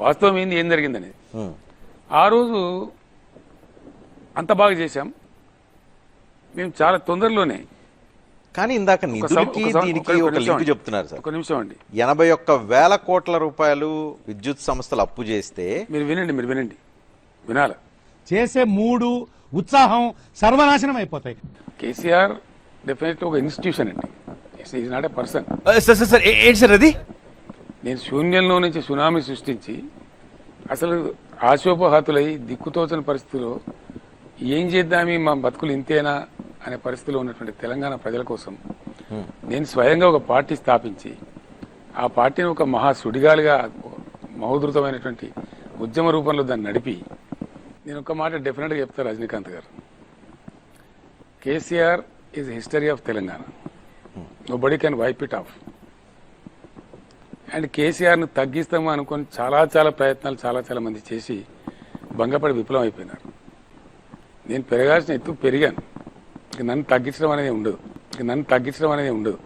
వాస్తవం ఏంది? ఏం జరిగిందనేది. ఉమ్. ఆ రోజు అంత బాగా చేశాం. మేము చాలా తొందరలోనే కానీ ఇందాక నిధులకి దీనికి ఒక లింక్. చెప్తున్నారు సార్. ఒక నిమిషం అండి. ఎనభై ఒక్క వేల కోట్ల రూపాయలు విద్యుత్ సంస్థలు అప్పు చేస్తే మీరు వినండి మీరు వినండి. వినాల. చేసే మూడు ఉత్సాహం సర్వనాశనం అయిపోతాయి. కేసీఆర్ డెఫినెట్లీ ఒక ఇన్స్టిట్యూషన్ అండి. Is not a person. Sir sir ఏంటి సార్ అది? నేను శూన్యంలో నుంచి సునామీ సృష్టించి అసలు ఆశోపహతులై దిక్కుతోచని పరిస్థితిలో ఏం చేద్దామి మా బతుకులు ఇంతేనా అనే పరిస్థితిలో ఉన్నటువంటి తెలంగాణ ప్రజల కోసం నేను స్వయంగా ఒక పార్టీ స్థాపించి ఆ పార్టీని ఒక మహా సుడిగాలిగా మహోధృతమైనటువంటి ఉద్యమ రూపంలో దాన్ని నడిపి నేను ఒక మాట డెఫినెట్గా చెప్తాను Rajinikanth garu. KCR is history of Telangana. Nobody can wipe it off and కేసీఆర్ను తగ్గిస్తాము అనుకొని చాలా చాలా ప్రయత్నాలు చాలా చాలా మంది చేసి భంగపడి విఫలం అయిపోయినారు. నేను పెరగాల్సిన ఎత్తు పెరిగాను. ఇక నన్ను తగ్గించడం అనేది ఉండదు. ఇక నన్ను తగ్గించడం అనేది ఉండదు.